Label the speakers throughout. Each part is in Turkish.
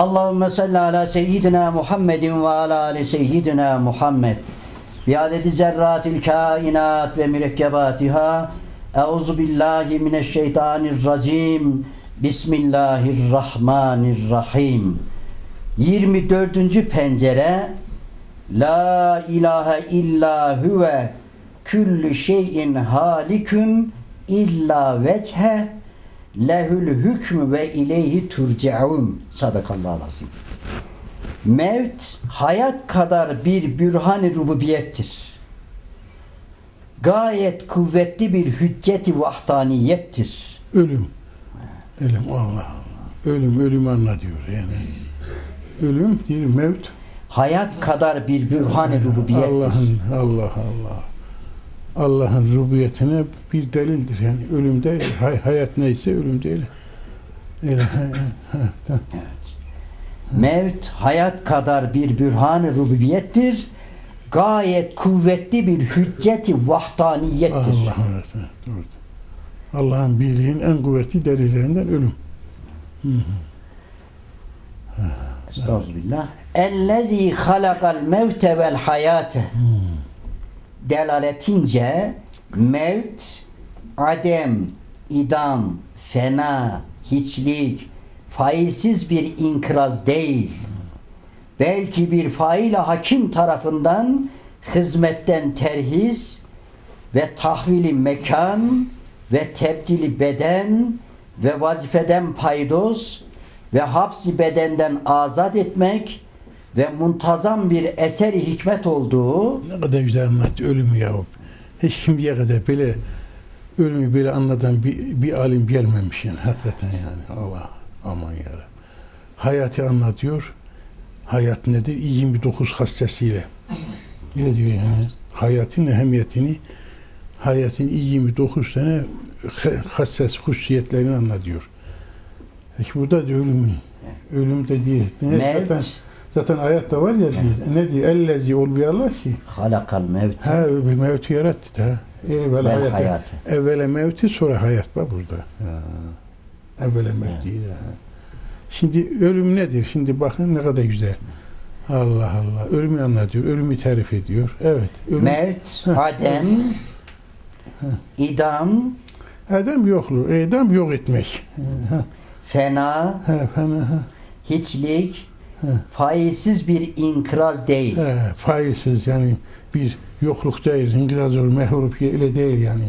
Speaker 1: Allahümme salli ala seyyidina Muhammedin ve ala ali seyyidina Muhammed. Bi adedi zerratil kainat ve mürekkebatiha. Euzu billahi mineşşeytanirracim. Bismillahirrahmanirrahim. 24. pencere La ilahe illa huve küllü şeyin halikün illa veche lehül hükmü ve ileyhi turcaun. Sadakallahu azim. Mevt hayat kadar bir bürhan-ı rububiyettir. Gayet kuvvetli bir hücceti vahdaniyettir.
Speaker 2: Ölüm. Ölüm Allah Allah. Ölüm ölüm anla diyor yani. Ölüm bir mevt.
Speaker 1: Hayat kadar bir bürhan-ı rububiyettir.
Speaker 2: Allah'ın Allah Allah. Allah'ın rububiyetine bir delildir yani. Ölüm değil. Hay, hayat neyse ölüm değil. Öyle, he.
Speaker 1: Mevt hayat kadar bir bürhan-ı rububiyettir. Gayet kuvvetli bir hücceti vahdaniyettir.
Speaker 2: Allah'ın. Allah'ın birliğinin en kuvvetli delillerinden ölüm.
Speaker 1: Estağfirullah. Ellezî halakal mevte vel hayate. Delaletince mevt, adem, idam, fena, hiçlik, failsiz bir inkraz değil. Belki bir faile hakim tarafından hizmetten terhis ve tahvili mekan ve tebdili beden ve vazifeden paydos ve hapsi bedenden azat etmek ve muntazam bir eseri hikmet olduğu
Speaker 2: Ne kadar güzel anlattı ölümü ya. Hiç şimdiye kadar böyle ölümü böyle anlatan bir, bir alim gelmemiş yani. Hakikaten yani. Allah aman yarabbim. Hayatı anlatıyor. Hayat nedir? 29 hassesiyle. Ne diyor yani? Hayatın ehemmiyetini hayatın 29 tane hasses hususiyetlerini anlatıyor. Peki burada da ölüm. Ölüm de değil. Ne?
Speaker 1: Mevt.
Speaker 2: Zaten, ayette var ya diyor. Ne diyor? Ellezi ol bir Allah ki.
Speaker 1: halakal mevt
Speaker 2: Ha bir mevti yarattı da. Evvel
Speaker 1: Vel
Speaker 2: hayatı.
Speaker 1: hayatı.
Speaker 2: Evvele mevti sonra hayat var burada. Ha. Evvele mevti. Ha. Şimdi ölüm nedir? Şimdi bakın ne kadar güzel. Allah Allah. Ölümü anlatıyor. Ölümü tarif ediyor. Evet. Ölüm.
Speaker 1: mevt,
Speaker 2: Heh.
Speaker 1: adem, idam,
Speaker 2: Adam yokluğu. Adam yok etmek.
Speaker 1: Fena,
Speaker 2: Ha, fena, ha.
Speaker 1: hiçlik,
Speaker 2: He.
Speaker 1: failsiz bir inkraz değil.
Speaker 2: Ha, failsiz yani bir yokluk değil, olur, mehrup ile değil yani.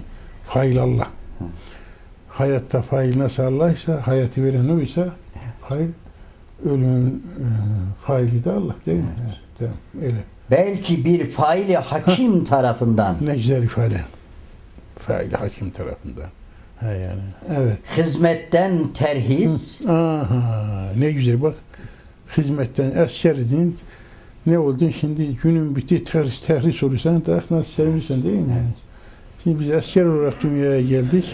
Speaker 2: Fail Allah. Hayatta fail nasıl Allah ise, hayatı veren o ise, fail, ölümün e, faili de Allah değil mi? Evet. Tamam, öyle.
Speaker 1: Belki bir faili hakim tarafından
Speaker 2: Ne güzel ifade. Faili hakim tarafından. Ha yani. Evet.
Speaker 1: hizmetten terhis,
Speaker 2: Aha, ne güzel bak. Hizmetten askerdin. Ne oldun şimdi günün bitti terhis terhis olursan da nasıl sevinirsen değil mi? Şimdi biz asker olarak dünyaya geldik.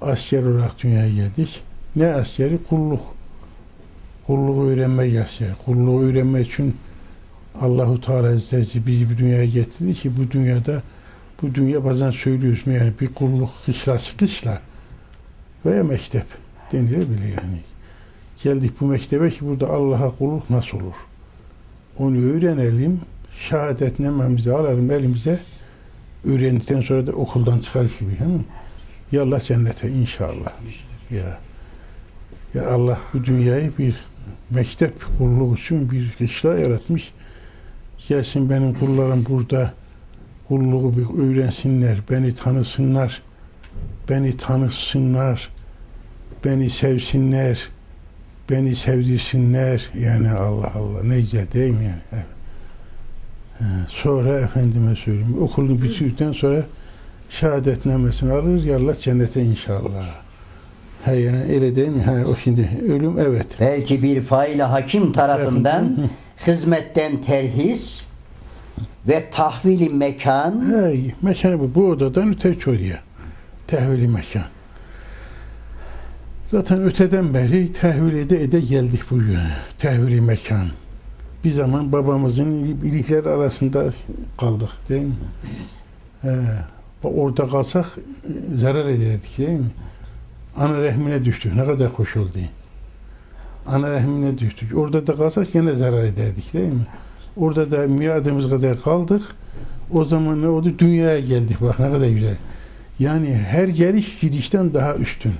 Speaker 2: Asker olarak dünyaya geldik. Ne askeri? Kulluk. Kulluğu öğrenmek asker. Kulluğu öğrenmek için Allahu Teala Hazretleri bizi bu dünyaya getirdi ki bu dünyada bu dünya bazen söylüyoruz yani bir kulluk kıslası kısla veya mektep denilebilir yani. Geldik bu mektebe ki burada Allah'a kulluk nasıl olur? Onu öğrenelim, şehadetnamemizi alalım elimize, öğrendikten sonra da okuldan çıkar gibi. Değil mi? Yallah cennete inşallah. Ya. ya Allah bu dünyayı bir mektep kulluğu için bir kışla yaratmış. Gelsin benim kullarım burada kulluğu bir öğrensinler, beni tanısınlar, beni tanısınlar, beni sevsinler, beni sevdirsinler. Yani Allah Allah ne güzel değil mi yani? Evet. Sonra efendime söyleyeyim okulunu bitirdikten sonra şehadetnamesini alır yallah cennete inşallah. He yani öyle değil mi? He, o şimdi ölüm evet.
Speaker 1: belki bir faili hakim tarafından hizmetten terhis ve tahvili mekan,
Speaker 2: Hey, mekanı bu. Bu odadan öte oraya. Tehvili mekan. Zaten öteden beri tehvil ede ede geldik bugün. Tehvili mekan. Bir zaman babamızın ilikler arasında kaldık değil mi? Ee, orada kalsak zarar ederdik değil mi? Ana rehmine düştük. Ne kadar hoş oldu. ana rahmine düştük. Orada da kalsak gene zarar ederdik değil mi? Orada da miadımız kadar kaldık. O zaman ne oldu? Dünyaya geldik. Bak ne kadar güzel. Yani her geliş gidişten daha üstün.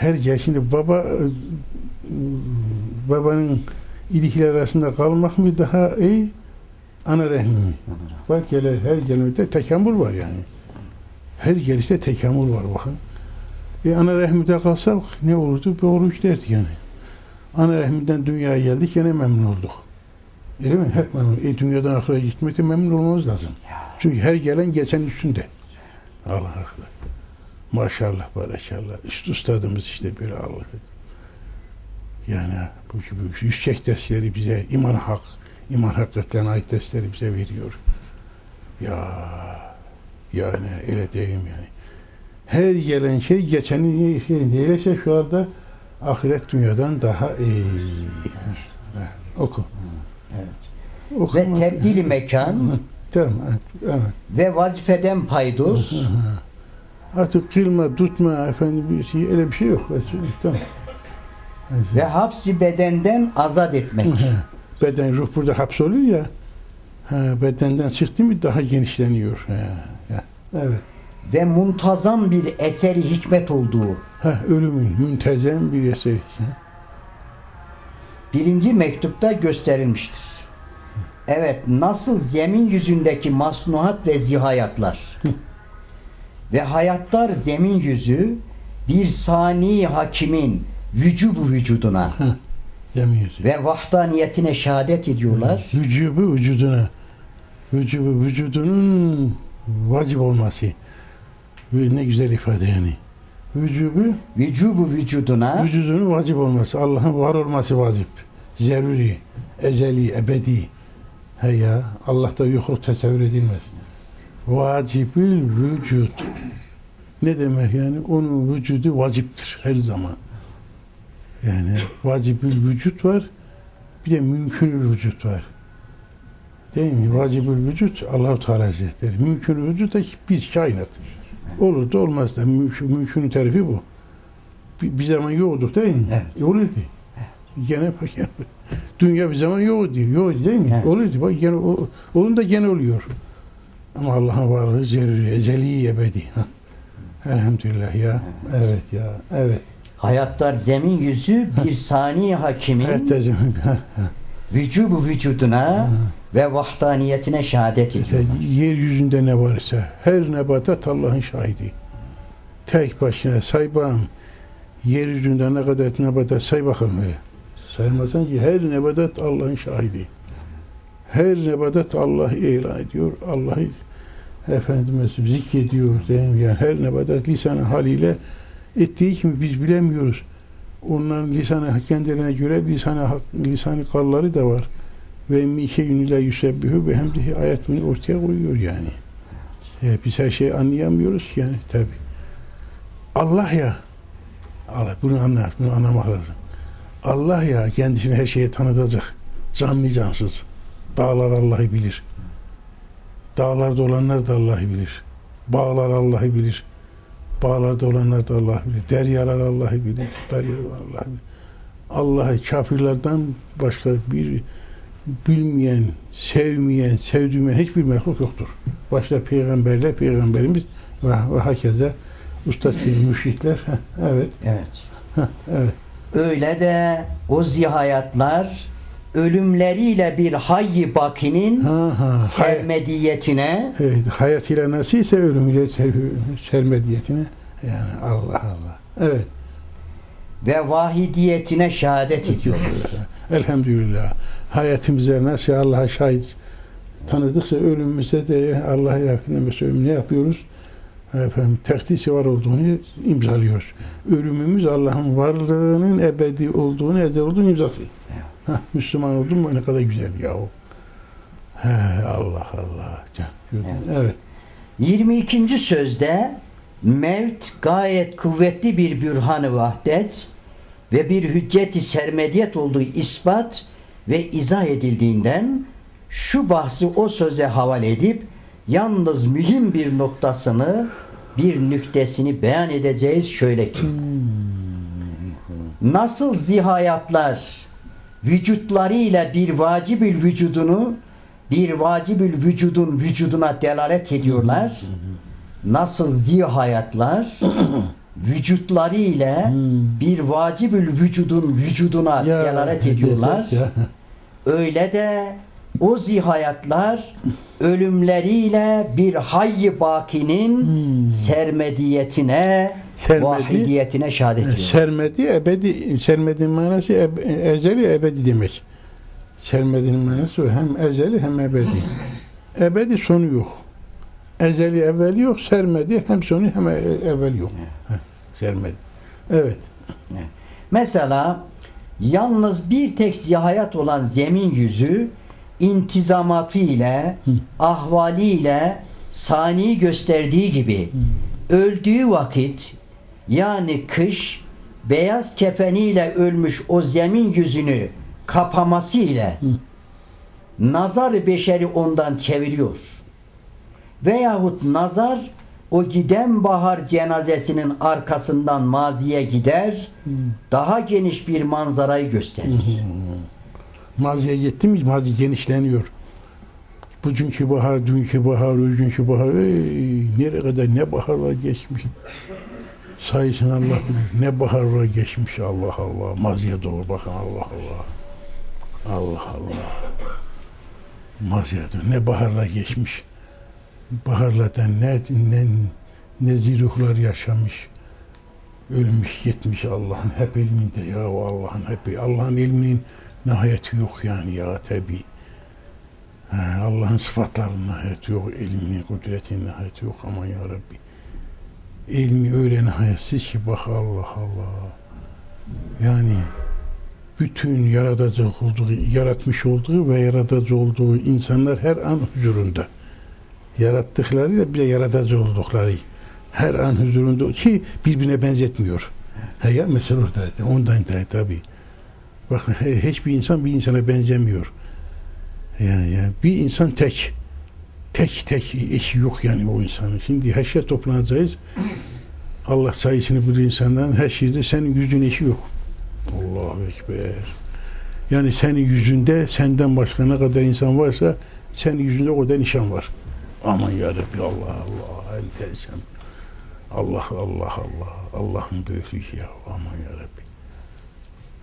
Speaker 2: Her gel şimdi baba e, babanın ilikleri arasında kalmak mı daha iyi? Ana rahmi mi? Bak gele, her gelmede tekamül var yani. Her gelişte tekamül var bakın. E ana rahmide kalsak ne olurdu? Bir oruç derdik yani. Ana rahminden dünyaya geldik gene memnun olduk. Öyle mi? Hep memnun. E dünyadan ahire gitmekte memnun olmamız lazım. Çünkü her gelen geçen üstünde. Allah Allah. Maşallah, barakallah. Üst ustadımız işte böyle Allah. Yani bu gibi yüksek dersleri bize iman hak, iman hakikaten ait dersleri bize veriyor. Ya yani öyle diyeyim yani. Her gelen şey geçeni şey neylese şu anda ahiret dünyadan daha iyi. Oku.
Speaker 1: Evet.
Speaker 2: Oku.
Speaker 1: Ve tebdili mekan
Speaker 2: Tamam. evet.
Speaker 1: ve vazifeden paydos
Speaker 2: Artık kılma, tutma efendim bir şey öyle bir şey yok. Tamam.
Speaker 1: ve hapsi bedenden azat etmek.
Speaker 2: Beden ruh burada hapsolur ya. Ha, bedenden çıktı mı daha genişleniyor. Ha, ha, evet.
Speaker 1: ve muntazam bir eseri hikmet olduğu
Speaker 2: Ha, ölümün müntezem bir eseri. Ha,
Speaker 1: birinci mektupta gösterilmiştir. Evet, nasıl zemin yüzündeki masnuhat ve zihayatlar ve hayatlar zemin yüzü bir sani hakimin vücubu vücuduna
Speaker 2: Zemin yüzü.
Speaker 1: ve vahdaniyetine şehadet ediyorlar.
Speaker 2: Vücubu vücuduna. Vücubu vücudunun vacip olması. Ne güzel ifade yani. Vücubu
Speaker 1: Vücubu vücuduna
Speaker 2: vücudunun vacip olması. Allah'ın var olması vacip. Zeruri, ezeli, ebedi. He ya, Allah'ta yokluk tesevvür edilmez. Vacibül vücut. Ne demek yani? Onun vücudu vaciptir her zaman. Yani vacibül vücut var, bir de mümkünül vücut var. Değil mi? Vacibül vücut Allah-u Teala Hazretleri. Mümkünül vücut da biz kainat. Olur da olmaz da mümkün, mümkün tarifi bu. Bir, bir zaman yoktuk değil mi?
Speaker 1: Evet.
Speaker 2: E, olurdu. Gene bak. Dünya bir zaman yoktu. Yoktu değil mi?
Speaker 1: Evet.
Speaker 2: Olurdu. Bak gene, o, onun da gene oluyor. Ama Allah'ın varlığı zerri, ezeli, ebedi. Ha. Elhamdülillah ya. Evet ya. Evet.
Speaker 1: hayatlar zemin yüzü bir sani hakimin vücubu vücuduna ve vahdaniyetine şehadet ediyorlar.
Speaker 2: yeryüzünde ne varsa her nebatat Allah'ın şahidi. Tek başına saybam. Yeryüzünde ne kadar nebatat say bakalım öyle. Saymazsan ki her nebatat Allah'ın şahidi. Her nebatat Allah ilan ediyor. Allah'ı efendime zikrediyor? Yani her nebatat lisanı haliyle ettiği kimi biz bilemiyoruz. Onların lisanı kendilerine göre lisanı lisanı kalları da var. Ve min şeyün la yusebbihu ve hemdihi ayet bunu ortaya koyuyor yani. E, biz her şeyi anlayamıyoruz ki yani tabi. Allah ya Allah bunu anlar, bunu anlamak lazım. Allah ya kendisini her şeye tanıtacak. Canlı cansız. Dağlar Allah'ı bilir. Dağlarda olanlar da Allah'ı bilir. Bağlar Allah'ı bilir. Bağlarda olanlar da Allah'ı bilir. Deryalar Allah'ı bilir. Deryalar Allah'ı bilir. Allah'ı kafirlerden başka bir bilmeyen, sevmeyen, sevdirmeyen hiçbir mehluk yoktur. Başta peygamberler, peygamberimiz ve, ve hakeza ustad gibi müşrikler. Evet,
Speaker 1: Evet.
Speaker 2: evet.
Speaker 1: Öyle de o zihayatlar ölümleriyle bir hayy bakinin
Speaker 2: Ha, ha.
Speaker 1: Sermediyetine
Speaker 2: evet, hayatıyla nasılsa ölümüyle ser, sermediyetine. Yani Allah Allah. Evet.
Speaker 1: ve vahidiyetine şehadet ediyorlar.
Speaker 2: Elhamdülillah. Hayatımıza nasıl Allah'a şahit tanıdıksa ölümümüze de Allah'a yakın ölüm ne yapıyoruz? Efendim, tehdisi var olduğunu imzalıyoruz. Ölümümüz Allah'ın varlığının ebedi olduğunu, ezel olduğunu imzası. Heh, Müslüman oldun mu ne kadar güzel yahu. He, Allah Allah. Can- Evet.
Speaker 1: 22. sözde mevt gayet kuvvetli bir bürhan-ı vahdet ve bir hücceti sermediyet olduğu ispat ve izah edildiğinden şu bahsi o söze havale edip yalnız mühim bir noktasını bir nüktesini beyan edeceğiz şöyle ki nasıl zihayatlar vücutlarıyla bir vacibül vücudunu bir vacibül vücudun vücuduna delalet ediyorlar. Nasıl zihayatlar vücutlarıyla bir vacibül vücudun vücuduna delalet ediyorlar.
Speaker 2: Ya.
Speaker 1: Öyle de o zihayatlar ölümleriyle bir hayy bakinin sermediyetine,
Speaker 2: Sermedi-
Speaker 1: vahidiyetine şehadet ediyor.
Speaker 2: Sermedi, ebedi, sermedinin manası eb- ezeli, ebedi demek. Sermedinin manası hem ezeli hem ebedi. Ebedi sonu yok. Ezeli evveli yok, sermedi hem sonu hem e- evveli yok. Heh, sermedi. Evet.
Speaker 1: Mesela yalnız bir tek zihayat olan zemin yüzü intizamatı ile, ahvali ile sani gösterdiği gibi öldüğü vakit yani kış beyaz kefeniyle ölmüş o zemin yüzünü kapaması ile nazar beşeri ondan çeviriyor. Veyahut nazar o giden bahar cenazesinin arkasından maziye gider, daha geniş bir manzarayı gösterir.
Speaker 2: Maziye gitti mi mazi genişleniyor. Bugünkü bahar, dünkü bahar, bugünkü bahar, ey, nereye kadar ne baharlar geçmiş. Sayısını Allah bilir. Ne baharlar geçmiş Allah Allah. Maziye doğru bakın Allah Allah. Allah Allah. Maziye doğru. Ne baharlar geçmiş. Baharlardan ne, ne, ne ziruhlar yaşamış. Ölmüş gitmiş Allah'ın hep ilminde ya Allah'ın hep Allah'ın ilminin nihayeti yok yani ya tabi. Allah'ın sıfatlarının nihayeti yok, ilminin, kudretinin nihayeti yok ama ya Rabbi. İlmi öyle nihayetsiz ki bak Allah Allah. Yani bütün yaratacak olduğu, yaratmış olduğu ve yaratıcı olduğu insanlar her an huzurunda. Yarattıklarıyla bir de yaratıcı oldukları her an huzurunda ki birbirine benzetmiyor. He ya mesela orada ondan da tabii. Bak hiçbir insan bir insana benzemiyor. Yani, yani bir insan tek. Tek tek eşi yok yani o insanın. Şimdi her şey toplanacağız. Allah sayısını bilir insanların her şeyde senin yüzün eşi yok. Allahu Ekber. Yani senin yüzünde senden başka ne kadar insan varsa senin yüzünde o kadar nişan var. Aman ya Rabbi Allah Allah enteresan. Allah Allah Allah. Allah'ın büyüklüğü ya. Aman ya Rabbi.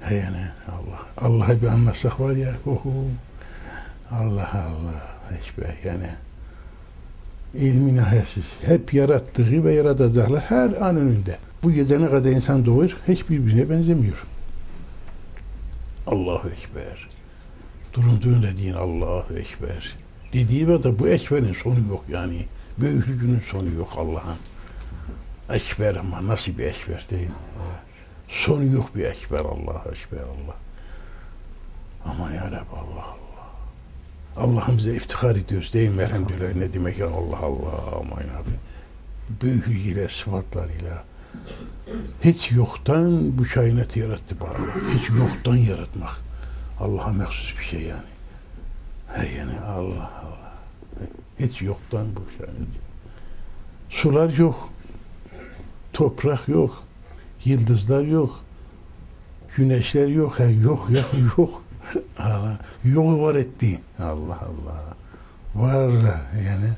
Speaker 2: He yani Allah. Allah'a bir anlatsak var ya. Oho. Allah Allah. Ekber yani. İlmi nihayetsiz. Hep yarattığı ve yaratacaklar her an önünde. Bu gece ne kadar insan doğur hiçbirbirine benzemiyor. Allahu Ekber. Durunduğun dediğin Allahu Ekber. Dediği ve da bu ekberin sonu yok yani. Büyüklüğünün sonu yok Allah'ın. Ekber ama nasıl bir ekber değil mi? Sonu yok bir ekber Allah ekber Allah. Ama ya Rabbi Allah Allah. Allah'ım bize iftihar ediyoruz değil mi? Elhamdülillah ne demek ya Allah Allah aman Rabbi. Büyüklüğüyle, sıfatlarıyla. Hiç yoktan bu kainatı yarattı bana. Hiç yoktan yaratmak. Allah'a mahsus bir şey yani. He yani Allah Allah. Hiç yoktan bu kainatı. Sular yok. Toprak yok. Yıldızlar yok. Güneşler yok. He, yok ya yok. Yoğu var etti. Allah Allah. Var yani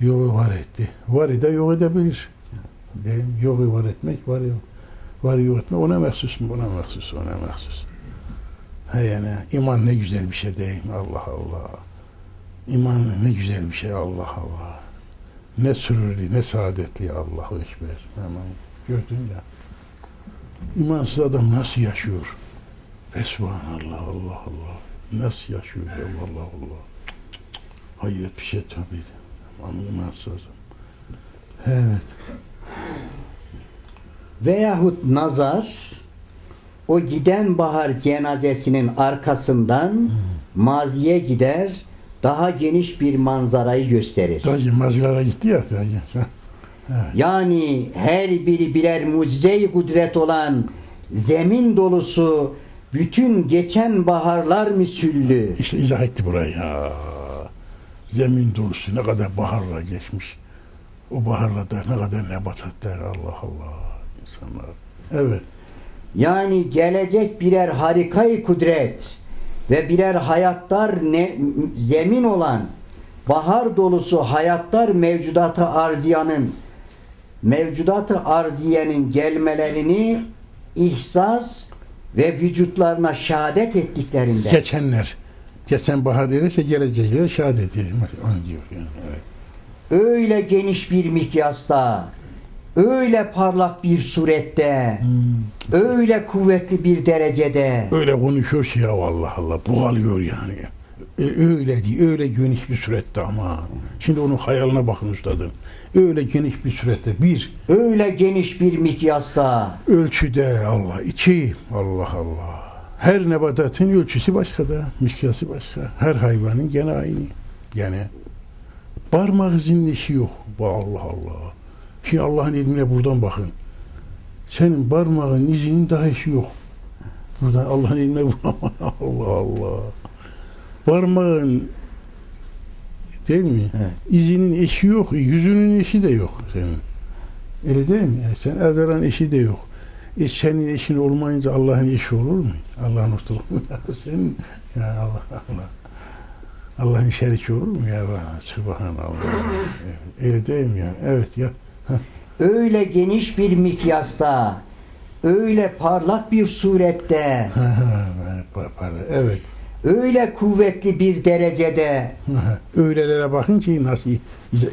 Speaker 2: yoğu var etti. Var da yok edebilir. Değil? Yoğu var etmek var yok. Var yok etmek ona mahsus mu? Ona mahsus, ona mahsus. He yani iman ne güzel bir şey değil mi? Allah Allah. İman ne güzel bir şey Allah Allah. Ne sürürlü, ne saadetli Allahu Ekber. Hemen gördün ya. İmansız adam nasıl yaşıyor? Fesubhanallah, Allah Allah. Nasıl yaşıyor ya Allah Allah. Hayret bir şey tabii. Ama imansız adam. Evet.
Speaker 1: Veyahut nazar o giden bahar cenazesinin arkasından maziye gider daha geniş bir manzarayı gösterir.
Speaker 2: Dayı mazgara gitti ya. Dayı.
Speaker 1: Yani her biri birer mucize-i kudret olan zemin dolusu bütün geçen baharlar misüllü.
Speaker 2: İşte izah etti burayı. Ya. Zemin dolusu ne kadar baharla geçmiş. O baharlarda ne kadar nebatatlar Allah Allah insanlar. Evet.
Speaker 1: Yani gelecek birer harikayı kudret ve birer hayatlar ne, zemin olan bahar dolusu hayatlar mevcudatı arziyanın mevcudatı arziyenin gelmelerini ihsas ve vücutlarına şehadet ettiklerinde
Speaker 2: Geçenler. Geçen bahar gelirse gelecekler şehadet edelim. Onu diyor yani. Evet.
Speaker 1: öyle geniş bir mikyasta öyle parlak bir surette öyle kuvvetli bir derecede
Speaker 2: Öyle konuşuyor ki ya Allah Allah. Bu alıyor yani. E, Öyle değil. Öyle geniş bir surette ama. Şimdi onun hayaline bakın üstadım. Öyle geniş bir surette. Bir,
Speaker 1: öyle geniş bir mikyasta
Speaker 2: ölçüde Allah. iki Allah Allah. Her nebatatın ölçüsü başka da. Mikyası başka. Her hayvanın gene aynı. Gene. Parmak izinin işi yok. Bu Allah Allah. Şimdi Allah'ın ilmine buradan bakın. Senin parmağın izinin daha işi yok. Buradan Allah'ın ilmine. Allah Allah. Parmağın değil mi?
Speaker 1: Evet.
Speaker 2: İzinin eşi yok, yüzünün eşi de yok senin. Öyle değil mi? Yani sen Ezra'nın eşi de yok. E senin eşin olmayınca Allah'ın eşi olur mu? Allah'ın ortalığı. senin ya Allah Allah. Allah'ın şeriki olur mu ya? Subhanallah. Öyle değil mi yani? Evet ya.
Speaker 1: öyle geniş bir mikyasta öyle parlak bir surette.
Speaker 2: Evet.
Speaker 1: Öyle kuvvetli bir derecede
Speaker 2: Öğlelere bakın ki nasıl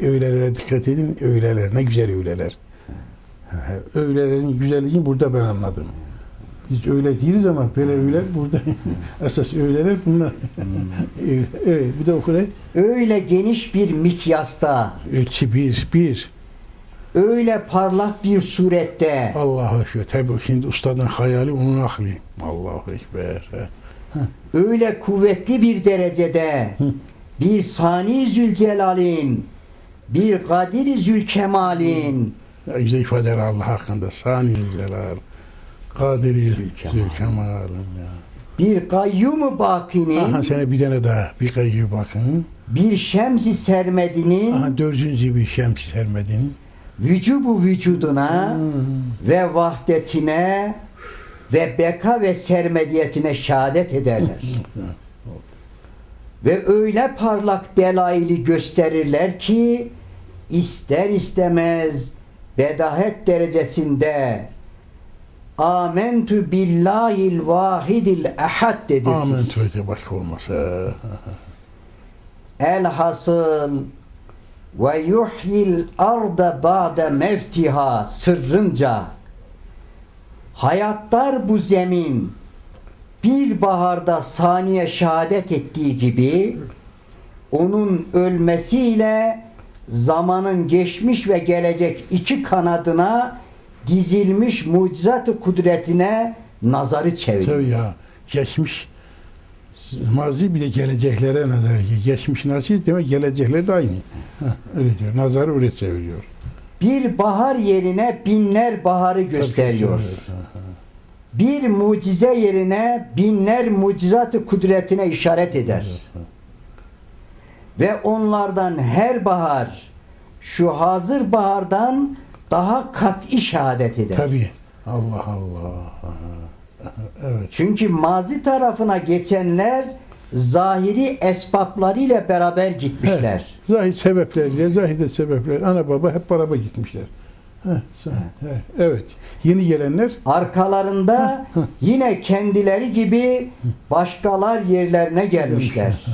Speaker 2: öğlelere dikkat edin. Öğleler ne güzel öğleler. Öğlelerin güzelliğini burada ben anladım. Biz öyle değiliz ama böyle öğler burada. Esas öğleler bunlar. Öyle- evet, bir de okuyayım.
Speaker 1: öyle geniş bir mikyasta
Speaker 2: Ölçü bir, bir.
Speaker 1: öyle parlak bir surette
Speaker 2: Allahu Ekber. Tabi şimdi ustanın hayali onun aklı. Allahu Ekber.
Speaker 1: Öyle kuvvetli bir derecede bir Sani Zülcelal'in bir Kadir Zülkemal'in
Speaker 2: güzel ifadeler Allah hakkında. Sani Celal. Kadiri
Speaker 1: Zülkemal.
Speaker 2: Ya.
Speaker 1: bir Kayyum-u
Speaker 2: Aha sana bir tane daha bir kayıyor bakın.
Speaker 1: bir Şems-i Sermedi'nin
Speaker 2: Aha dördüncü bir şemsi sermedin.
Speaker 1: vücubu vücuduna ve vahdetine ve beka ve sermediyetine şehadet ederler. ve öyle parlak delaili gösterirler ki ister istemez bedahet derecesinde Amentu billahil vahidil ehad dedirtir.
Speaker 2: Amen tövbe başka olmasa.
Speaker 1: Elhasıl ve yuhyil arda ba'de mevtiha sırrınca hayatlar bu zemin bir baharda saniye şehadet ettiği gibi onun ölmesiyle zamanın geçmiş ve gelecek iki kanadına dizilmiş mucizat-ı kudretine nazarı çevirir.
Speaker 2: Tabii ya geçmiş mazi bir de geleceklere nazar. Geçmiş nasıl demek gelecekler de aynı. Heh, öyle diyor. Nazarı öyle çeviriyor.
Speaker 1: Bir bahar yerine binler baharı gösteriyor. Bir mucize yerine binler mucizatı kudretine işaret eder. Ve onlardan her bahar şu hazır bahardan daha kat'i şehadet eder.
Speaker 2: Tabii. Allah Allah. Evet.
Speaker 1: Çünkü mazi tarafına geçenler zahiri esbaplarıyla beraber gitmişler.
Speaker 2: Zahir sebepleriyle, zahide sebepler, ana baba hep beraber gitmişler. Heh, heh, evet. Yeni gelenler
Speaker 1: Arkalarında yine kendileri gibi başkalar yerlerine gelmişler.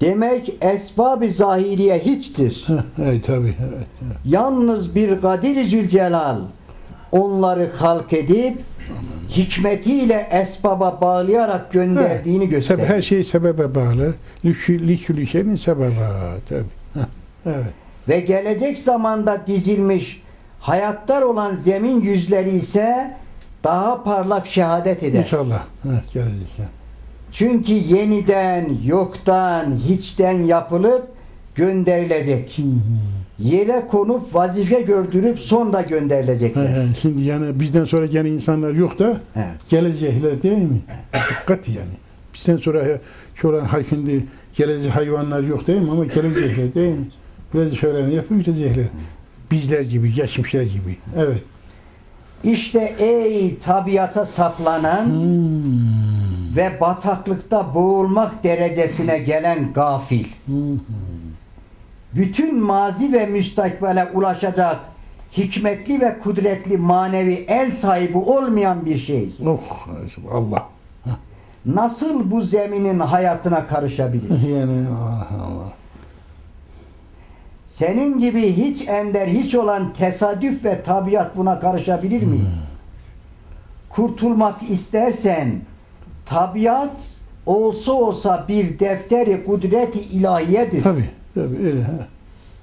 Speaker 1: Demek esbab-ı zahiriye hiçtir.
Speaker 2: heh, evet, tabii. Evet, evet.
Speaker 1: Yalnız bir Kadir Zülcelal onları halk edip hikmetiyle esbaba bağlayarak gönderdiğini
Speaker 2: Sebe-
Speaker 1: gösterir.
Speaker 2: her şey sebebe bağlı. Likü- Likülü şeyin sebebe. Tabii. Evet.
Speaker 1: Ve gelecek zamanda dizilmiş hayatlar olan zemin yüzleri ise daha parlak şehadet eder.
Speaker 2: İnşallah. Heh, gelecek.
Speaker 1: Çünkü yeniden, yoktan, hiçten yapılıp gönderilecek. Yere konup vazife gördürüp sonra
Speaker 2: He,
Speaker 1: gönderilecekler.
Speaker 2: he, Şimdi yani bizden sonra gelen insanlar yok da
Speaker 1: Evet.
Speaker 2: gelecekler değil mi? Dikkat yani. Bizden sonra şu an şimdi gelecek hayvanlar yok değil mi? Ama gelecekler değil mi? Böyle şöyle yapıp gidecekler. Bizler gibi, geçmişler gibi. Evet.
Speaker 1: İşte ey tabiata saplanan
Speaker 2: Hmm.
Speaker 1: ve bataklıkta boğulmak derecesine gelen gafil.
Speaker 2: Hmm.
Speaker 1: Bütün mazi ve müstakbele ulaşacak hikmetli ve kudretli manevi el sahibi olmayan bir şey.
Speaker 2: Oh Allah.
Speaker 1: Nasıl bu zeminin hayatına karışabilir?
Speaker 2: Yani Allah Allah.
Speaker 1: Senin gibi hiç ender hiç olan tesadüf ve tabiat buna karışabilir mi? Kurtulmak istersen tabiat olsa olsa bir defteri kudreti ilahiyedir.
Speaker 2: Tabii tabii öyle. Ha.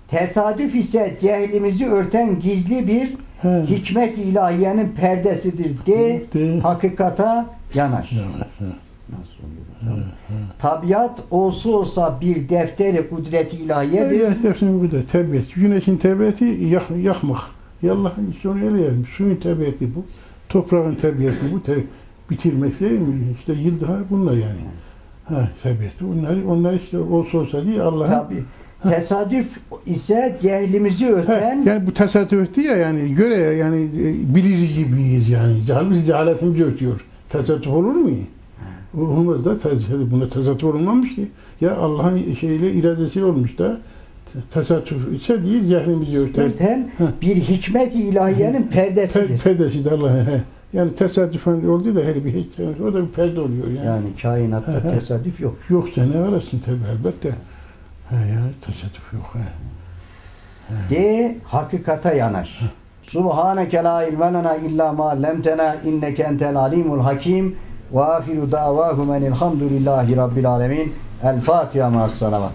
Speaker 1: Tesadüf ise cehlimizi örten gizli bir
Speaker 2: He.
Speaker 1: hikmet ilahiyenin perdesidir de,
Speaker 2: De.
Speaker 1: hakikata yanaş.
Speaker 2: Yanaş.
Speaker 1: Nasıl? Tabiat olsa olsa bir defteri kudreti ilahiyedir.
Speaker 2: Evet, bu da tebiyet. Güneşin tebiyeti yak, yakmak. Ya Allah'ın işte onu eleyelim. Suyun tebiyeti bu. Toprağın tebiyeti bu. Te, bitirmek değil mi? İşte yıldızlar bunlar yani. Ha, tebiyeti. Onlar, onlar işte olsa olsa diye Allah'ın.
Speaker 1: Tesadüf ise cehlimizi örten
Speaker 2: yani bu tesadüf etti ya yani göre ya yani e, bilir gibiyiz yani. Halbuki cehaletimizi örtüyor. Tesadüf olur mu? Olmaz da tesadüf. Buna tesadüf olmamış ki. Ya Allah'ın şeyle iradesi olmuş da te- tesadüf ise değil cehlimizi
Speaker 1: örten
Speaker 2: Heh.
Speaker 1: bir hikmet ilahiyenin
Speaker 2: Per,
Speaker 1: perdesidir.
Speaker 2: perdesi de Allah. he. Yani tesadüfen oldu da her bir hiç, o da bir perde oluyor yani.
Speaker 1: Yani kainatta tesadüf yok.
Speaker 2: Yoksa ne arasın tabi elbette. He ya tesadüf yok. He.
Speaker 1: De hakikata yanaş. Subhaneke la ilme lena illa ma allamtena inneke entel alimul hakim ve ahiru davahum enilhamdülillahi rabbil alemin. El Fatiha ma'as salavat.